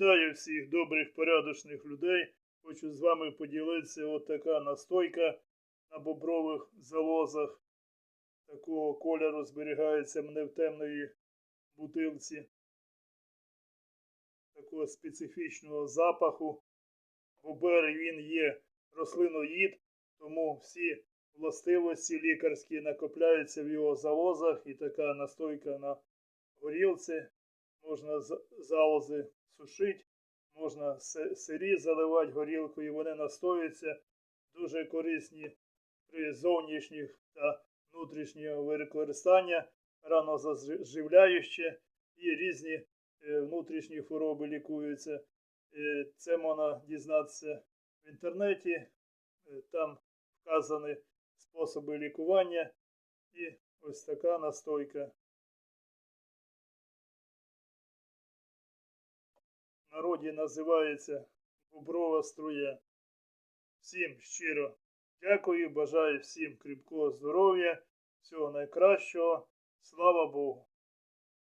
Вітаю всіх добрих, порядочних людей. Хочу з вами поділитися от така настойка на бобрових залозах. Такого кольору зберігається мене в темної бутилці. Такого специфічного запаху. Бобер він є рослиноїд, тому всі властивості лікарські накопляються в його залозах і така настойка на горілці. Можна залози сушити, можна сирі заливати горілкою, вони настоюються дуже корисні при зовнішніх та внутрішнього використання, ранозаживляюче і різні е, внутрішні хвороби лікуються. Е, Це можна дізнатися в інтернеті, Е, там вказані способи лікування і ось така настойка. Народі називається боброва струя. Всім щиро дякую, бажаю всім кріпкого здоров'я, всього найкращого. Слава Богу!